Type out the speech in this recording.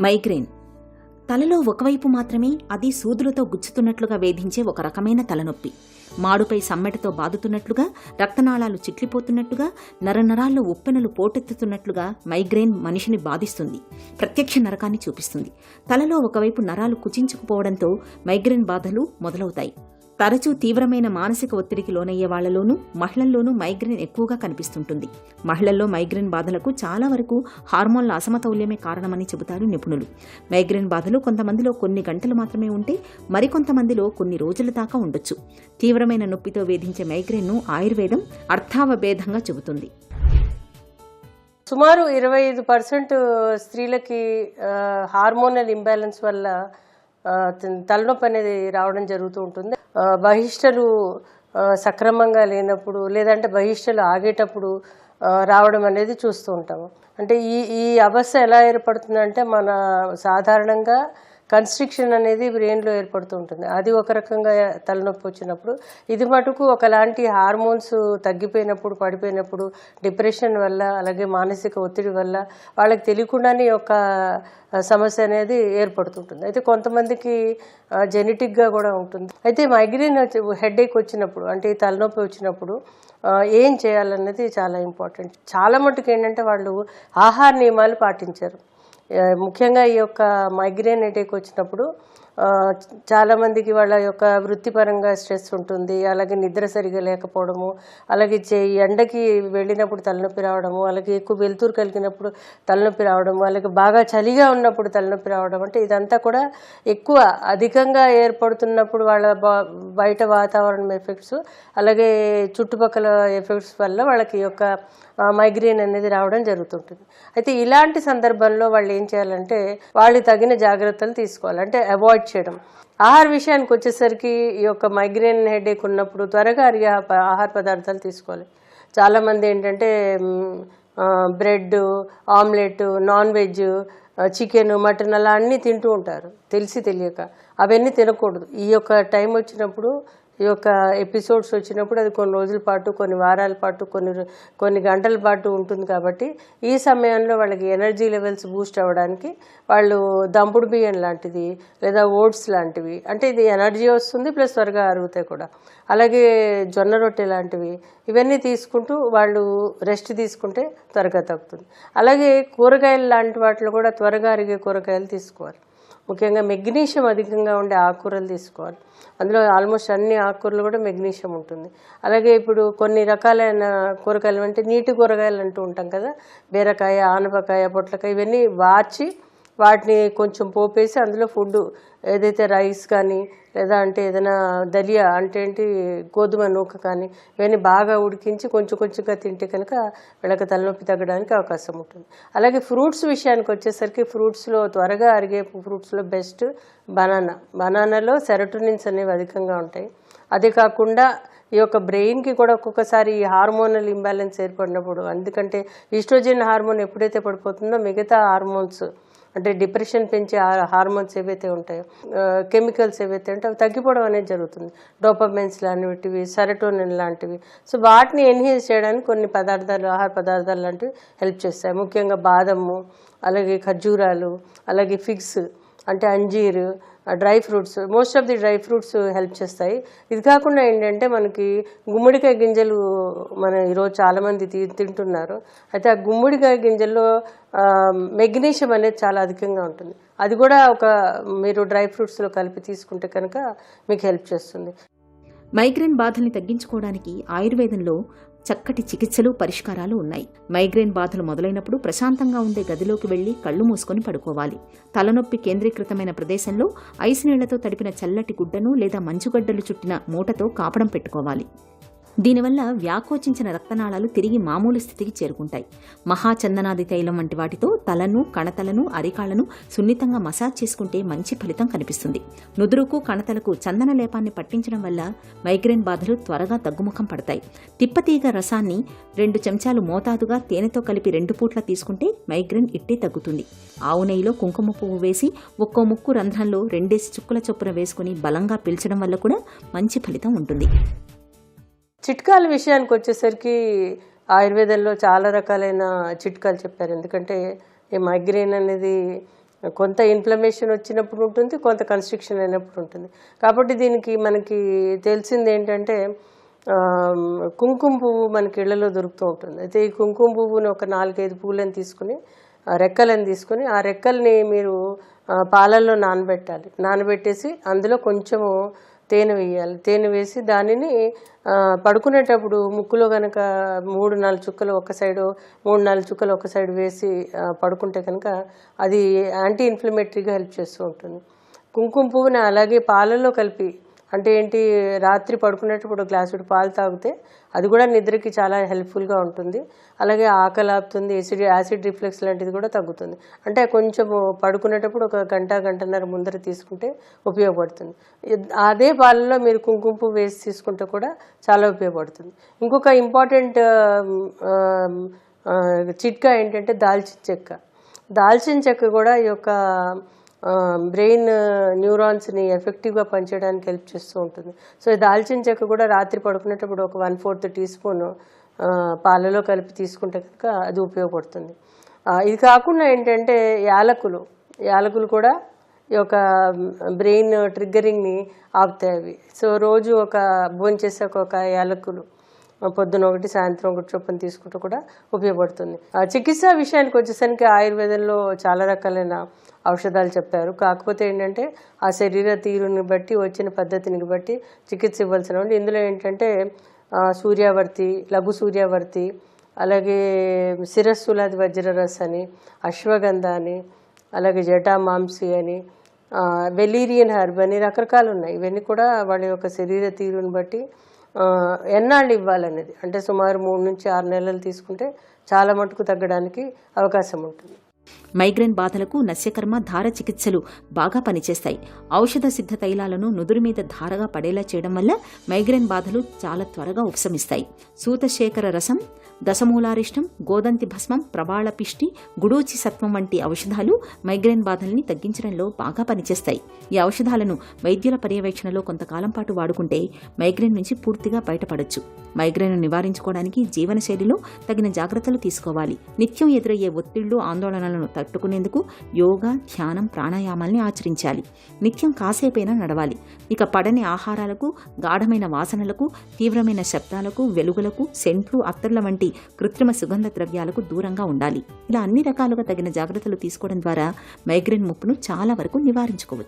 Migraine. తలలో ఒకవైపు మాత్రమే అది సూదులతో గుచ్చుతున్నట్లుగా వేధించే ఒక రకమైన తలనొప్పి. మాడుపై సమ్మెటతో బాదుతున్నట్లుగా రక్తనాళాలు చిట్లిపోతున్నట్టుగా నరనరాల్లో ఉప్పెనలు పోటెత్తుతున్నట్లుగా మైగ్రేన్ మనిషిని బాధిస్తుంది ప్రత్యక్ష నరకాన్ని చూపిస్తుంది. తలలో ఒకవైపు నరాలు కుచించుకుపోవడంతో మైగ్రేన్ బాధలు మొదలవుతాయి. తరచూ తీవ్రమైన మానసిక ఒత్తిడికి లోనయ్యే వాళ్ళలోనూ మహిళల్లోనూ మైగ్రేన్ ఎక్కువగా కనిపిస్తుంటుంది. మహిళల్లో మైగ్రేన్ బాధలకు చాలా వరకు హార్మోన్ల అసమతౌల్యమే కారణమని చెబుతారు నిపుణులు. మైగ్రేన్ బాధలు కొంతమందిలో కొన్ని గంటలు మాత్రమే ఉంటే మరికొంతమందిలో కొన్ని రోజుల దాకా ఉండొచ్చు. తీవ్రమైన నొప్పితో వేధించే మైగ్రేన్ను ఆయుర్వేదం అర్థావభేదంగా చెబుతుంది. సుమారు ఇరవై ఐదు పర్సెంట్ స్త్రీలకి హార్మోనల్ ఇంబ్యాలెన్స్ వల్ల తలనొప్పి అనేది రావడం జరుగుతూ ఉంటుంది. బహిష్టలు సక్రమంగా లేనప్పుడు లేదంటే బహిష్టలు ఆగేటప్పుడు రావడం అనేది చూస్తూ ఉంటాము. అంటే ఈ ఈ అవస్థ ఎలా ఏర్పడుతుందంటే మన సాధారణంగా కన్స్ట్రిక్షన్ అనేది బ్రెయిన్లో ఏర్పడుతూ ఉంటుంది. అది ఒక రకంగా తలనొప్పి వచ్చినప్పుడు ఇది మటుకు ఒకలాంటి హార్మోన్స్ తగ్గిపోయినప్పుడు పడిపోయినప్పుడు డిప్రెషన్ వల్ల అలాగే మానసిక ఒత్తిడి వల్ల వాళ్ళకి తెలియకుండానే ఒక సమస్య అనేది ఏర్పడుతుంటుంది అయితే కొంతమందికి జెనెటిక్గా కూడా ఉంటుంది. అయితే మైగ్రేన్ హెడేక్ వచ్చినప్పుడు అంటే తలనొప్పి వచ్చినప్పుడు ఏం చేయాలన్నది చాలా ఇంపార్టెంట్ చాలా మటుకు ఏంటంటే వాళ్ళు ఆహార నియమాలు పాటించారు. ముఖ్యంగా ఈ యొక్క మైగ్రేన్ హెడేక్ వచ్చినప్పుడు చాలామందికి వాళ్ళ యొక్క వృత్తిపరంగా స్ట్రెస్ ఉంటుంది. అలాగే నిద్ర సరిగా లేకపోవడము అలాగే చే- ఎండకి వెళ్ళినప్పుడు తలనొప్పి రావడము అలాగే ఎక్కువ వెలుతురు కలిగినప్పుడు తలనొప్పి రావడము అలాగే బాగా చలిగా ఉన్నప్పుడు తలనొప్పి రావడం అంటే ఇదంతా కూడా ఎక్కువ అధికంగా ఏర్పడుతున్నప్పుడు వాళ్ళ బయట వాతావరణం ఎఫెక్ట్స్ అలాగే చుట్టుపక్కల ఎఫెక్ట్స్ వల్ల వాళ్ళకి యొక్క మైగ్రేన్ అనేది రావడం జరుగుతుంటుంది. అయితే ఇలాంటి సందర్భంలో వాళ్ళు ఏం చేయాలంటే వాళ్ళు తగిన జాగ్రత్తలు తీసుకోవాలి. అంటే అవాయిడ్ చేయడం. ఆహార విషయానికి వచ్చేసరికి ఈ యొక్క మైగ్రేన్ హెడేక్ ఉన్నప్పుడు త్వరగా అరిగే ఆహార పదార్థాలు తీసుకోవాలి. చాలామంది ఏంటంటే bread omelette non veg chicken mutton అలా అన్నీ తింటూ ఉంటారు. తెలిసి తెలియక. అవన్నీ తినకూడదు. ఈ యొక్క టైం వచ్చినప్పుడు ఈ యొక్క ఎపిసోడ్స్ వచ్చినప్పుడు అది కొన్ని రోజుల పాటు కొన్ని వారాల పాటు కొన్ని కొన్ని గంటల పాటు ఉంటుంది కాబట్టి ఈ సమయంలో వాళ్ళకి ఎనర్జీ లెవెల్స్ బూస్ట్ అవ్వడానికి వాళ్ళు దంపుడు బియ్యం లాంటిది లేదా ఓట్స్ లాంటివి అంటే ఇది ఎనర్జీ వస్తుంది ప్లస్ త్వరగా అరుగుతాయి కూడా. అలాగే జొన్న రొట్టె లాంటివి ఇవన్నీ తీసుకుంటూ వాళ్ళు రెస్ట్ తీసుకుంటే త్వరగా తగ్గుతుంది. అలాగే కూరగాయలు లాంటి వాటిలో కూడా త్వరగా అరిగే కూరగాయలు తీసుకోవాలి. ముఖ్యంగా మెగ్నీషియం అధికంగా ఉండే ఆకుకూరలు తీసుకోవాలి. అందులో ఆల్మోస్ట్ అన్ని ఆకుకూరలు కూడా మెగ్నీషియం ఉంటుంది. అలాగే ఇప్పుడు కొన్ని రకాలైన కూరగాయలు అంటే నీటి కూరగాయలు అంటూ ఉంటాం కదా. బీరకాయ ఆనపకాయ పొట్లకాయ ఇవన్నీ వాచి వాటిని కొంచెం పోపేసి అందులో ఫుడ్ ఏదైతే రైస్ కానీ లేదా అంటే ఏదైనా దలియా అంటే ఏంటి గోధుమ నూక కానీ ఇవన్నీ బాగా ఉడికించి కొంచెం కొంచెంగా తింటే కనుక వీళ్ళకి తలనొప్పి తగ్గడానికి అవకాశం ఉంటుంది. అలాగే ఫ్రూట్స్ విషయానికి వచ్చేసరికి ఫ్రూట్స్లో త్వరగా అరిగే ఫ్రూట్స్లో బెస్ట్ బనానా. బనానాలో సెరటోనిన్స్ అనేవి అధికంగా ఉంటాయి. అదే కాకుండా ఈ యొక్క బ్రెయిన్కి కూడా ఒక్కొక్కసారి ఈ హార్మోనల్ ఇంబ్యాలెన్స్ ఏర్పడినప్పుడు ఎందుకంటే ఈస్ట్రోజన్ హార్మోన్ ఎప్పుడైతే పడిపోతుందో మిగతా హార్మోన్స్ అంటే డిప్రెషన్ పెంచే హార్మోన్స్ ఏవైతే ఉంటాయో కెమికల్స్ ఏవైతే ఉంటాయో అవి తగ్గిపోవడం అనేది జరుగుతుంది. డోపమెన్స్ లాంటివి సెరటోనిన్ లాంటివి. సో వాటిని ఎన్హేజ్ చేయడానికి కొన్ని పదార్థాలు ఆహార పదార్థాలు లాంటివి హెల్ప్ చేస్తాయి. ముఖ్యంగా బాదము అలాగే ఖర్జూరాలు అలాగే ఫిగ్స్ అంటే అంజీరు dry fruits most of the dry fruits help చేస్తాయి. ఇది కాకుండా ఏంటంటే మనకి గుమ్మడికాయ గింజలు మన ఈరోజు చాలామంది తి తింటున్నారు. అయితే ఆ గుమ్మడికాయ గింజల్లో మెగ్నీషియం అనేది చాలా అధికంగా ఉంటుంది. అది కూడా ఒక మీరు డ్రై ఫ్రూట్స్లో కలిపి తీసుకుంటే కనుక మీకు హెల్ప్ చేస్తుంది. మైగ్రేన్ బాధల్ని తగ్గించుకోవడానికి ఆయుర్వేదంలో చక్కటి చికిత్సలు పరిష్కారాలు ఉన్నాయి. మైగ్రేన్ బాధలు మొదలైనప్పుడు ప్రశాంతంగా ఉండే గదిలోకి వెళ్ళి కళ్ళు మూసుకొని పడుకోవాలి. తలనొప్పి కేంద్రీకృతమైన ప్రదేశంలో ఐసు నీళ్ళతో తడిపిన చల్లటి గుడ్డను లేదా మంచుగడ్డలు చుట్టిన మూటతో కాపడం పెట్టుకోవాలి. దీనివల్ల వ్యాకోచించిన రక్తనాళాలు తిరిగి మామూలు స్థితికి చేరుకుంటాయి. మహాచందనాది తైలం వంటి వాటితో తలను కణతలను అరికాళ్ళను సున్నితంగా మసాజ్ చేసుకుంటే మంచి ఫలితం కనిపిస్తుంది. నుదురుకు కణతలకు చందన లేపాన్ని పట్టించడం వల్ల మైగ్రేన్ బాధలు త్వరగా తగ్గుముఖం పడతాయి. తిప్పతీగ రసాన్ని రెండు చెంచాలు మోతాదుగా తేనెతో కలిపి రెండు పూట్ల తీసుకుంటే మైగ్రేన్ ఇట్టే తగ్గుతుంది. ఆవు నెయ్యిలో కుంకుమ పువ్వు వేసి ఒక్కో ముక్కు రంధ్రంలో రెండేసి చుక్కల చొప్పున వేసుకుని బలంగా పీల్చడం వల్ల కూడా మంచి ఫలితం ఉంటుంది. చిట్కాల విషయానికి వచ్చేసరికి ఆయుర్వేదంలో చాలా రకాలైన చిట్కాలు చెప్పారు. ఎందుకంటే ఈ మైగ్రేన్ అనేది కొంత ఇన్ఫ్లమేషన్ వచ్చినప్పుడు ఉంటుంది కొంత కన్స్ట్రిక్షన్ అయినప్పుడు ఉంటుంది. కాబట్టి దీనికి మనకి తెలిసింది ఏంటంటే కుంకుమ పువ్వు మనకి ఇళ్ళలో దొరుకుతూ ఉంటుంది. అయితే ఈ కుంకుమ పువ్వుని ఒక నాలుగైదు పువ్వులను తీసుకుని రెక్కలను తీసుకుని ఆ రెక్కల్ని మీరు పాలల్లో నానబెట్టాలి. నానబెట్టేసి అందులో కొంచెము తేనె వేయాలి. తేనె వేసి దానిని పడుకునేటప్పుడు ముక్కులో కనుక మూడు నాలుగు చుక్కలు ఒక సైడు మూడు నాలుగు చుక్కలు ఒక సైడ్ వేసి పడుకుంటే కనుక అది యాంటీ ఇన్ఫ్లమేటరీగా హెల్ప్ చేస్తూ ఉంటుంది. కుంకుమ పువ్వుని అలాగే పాలల్లో కలిపి అంటే ఏంటి రాత్రి పడుకునేటప్పుడు గ్లాసుడు పాలు తాగితే అది కూడా నిద్రకి చాలా హెల్ప్ఫుల్గా ఉంటుంది. అలాగే ఆకలి ఆపుతుంది యాసిడ్ యాసిడ్ రిఫ్లెక్స్ లాంటిది కూడా తగ్గుతుంది. అంటే కొంచెం పడుకునేటప్పుడు ఒక గంట గంటన్నర ముందర తీసుకుంటే ఉపయోగపడుతుంది. అదే పాలలో మీరు కుంకుమ పువ్వు వేసి తీసుకుంటే కూడా చాలా ఉపయోగపడుతుంది. ఇంకొక ఇంపార్టెంట్ చిట్కా ఏంటంటే దాల్చిన చెక్క. దాల్చిన చెక్క కూడా ఈ యొక్క బ్రెయిన్ న్యూరాన్స్ని ఎఫెక్టివ్గా పనిచేయడానికి హెల్ప్ చేస్తూ ఉంటుంది. సో దాల్చిన చెక్క కూడా రాత్రి పడుకునేటప్పుడు ఒక వన్ ఫోర్త్ టీ స్పూన్ పాలలో కలిపి తీసుకుంటే కనుక అది ఉపయోగపడుతుంది. ఇది కాకుండా ఏంటంటే యాలకులు. యాలకులు కూడా ఈ యొక్క బ్రెయిన్ ట్రిగ్గరింగ్ని ఆపుతాయి అవి. సో రోజు ఒక భోంచేసాక ఒక యాలకులు. పొద్దున ఒకటి సాయంత్రం ఒకటి చొప్పున తీసుకుంటూ కూడా ఉపయోగపడుతుంది. ఆ చికిత్స విషయానికి వచ్చేసరికి ఆయుర్వేదంలో చాలా రకాలైన ఔషధాలు చెప్పారు. కాకపోతే ఏంటంటే ఆ శరీర తీరుని బట్టి వచ్చిన పద్ధతిని బట్టి చికిత్స ఇవ్వాల్సిన ఉంది. ఇందులో ఏంటంటే సూర్యావర్తి లఘు సూర్యావర్తి అలాగే శిరస్సులాది వజ్రరస్ అని అశ్వగంధ అని అలాగే జటామాంసి అని వెలీరియన్ హర్బ్ అని రకరకాలు ఉన్నాయి. ఇవన్నీ కూడా వాళ్ళ యొక్క శరీర తీరుని బట్టి ఎన్నాళ్ళు ఇవ్వాలనేది. అంటే సుమారు మూడు నుంచి ఆరు నెలలు తీసుకుంటే చాలా మటుకు తగ్గడానికి అవకాశం ఉంటుంది. మైగ్రేన్ బాధలకు నస్యకర్మ ధార చికిత్సలు బాగా పనిచేస్తాయి. ఔషధ సిద్ధ తైలాలను నుదురు మీద ధారగా పడేలా చేయడం వల్ల మైగ్రేన్ బాధలు చాలా త్వరగా ఉపశమిస్తాయి. సూతశేఖర రసం దశమూలారిష్టం గోదంతి భస్మం ప్రవాళ పిష్టి గుడూచి సత్వం వంటి ఔషధాలు మైగ్రేన్ బాధల్ని తగ్గించడంలో బాగా పనిచేస్తాయి. ఈ ఔషధాలను వైద్యుల పర్యవేక్షణలో కొంతకాలం పాటు వాడుకుంటే మైగ్రేన్ నుంచి పూర్తిగా బయటపడొచ్చు. మైగ్రేన్ నివారించుకోవడానికి జీవనశైలిలో తగిన జాగ్రత్తలు తీసుకోవాలి. నిత్యం ఎదురయ్యే ఒత్తిళ్ళు ఆందోళనలను తట్టుకునేందుకు యోగా ధ్యానం ప్రాణాయామాల్ని ఆచరించాలి. నిత్యం కాసేపైనా నడవాలి. ఇక పడని ఆహారాలకు గాఢమైన వాసనలకు తీవ్రమైన శబ్దాలకు వెలుగులకు సెంట్లు అత్తర్ల వంటి కృత్రిమ సుగంధ ద్రవ్యాలకు దూరంగా ఉండాలి. ఇలా అన్ని రకాలుగా తగిన జాగ్రత్తలు తీసుకోవడం ద్వారా మైగ్రేన్ ముప్పును చాలా వరకు నివారించుకోవచ్చు.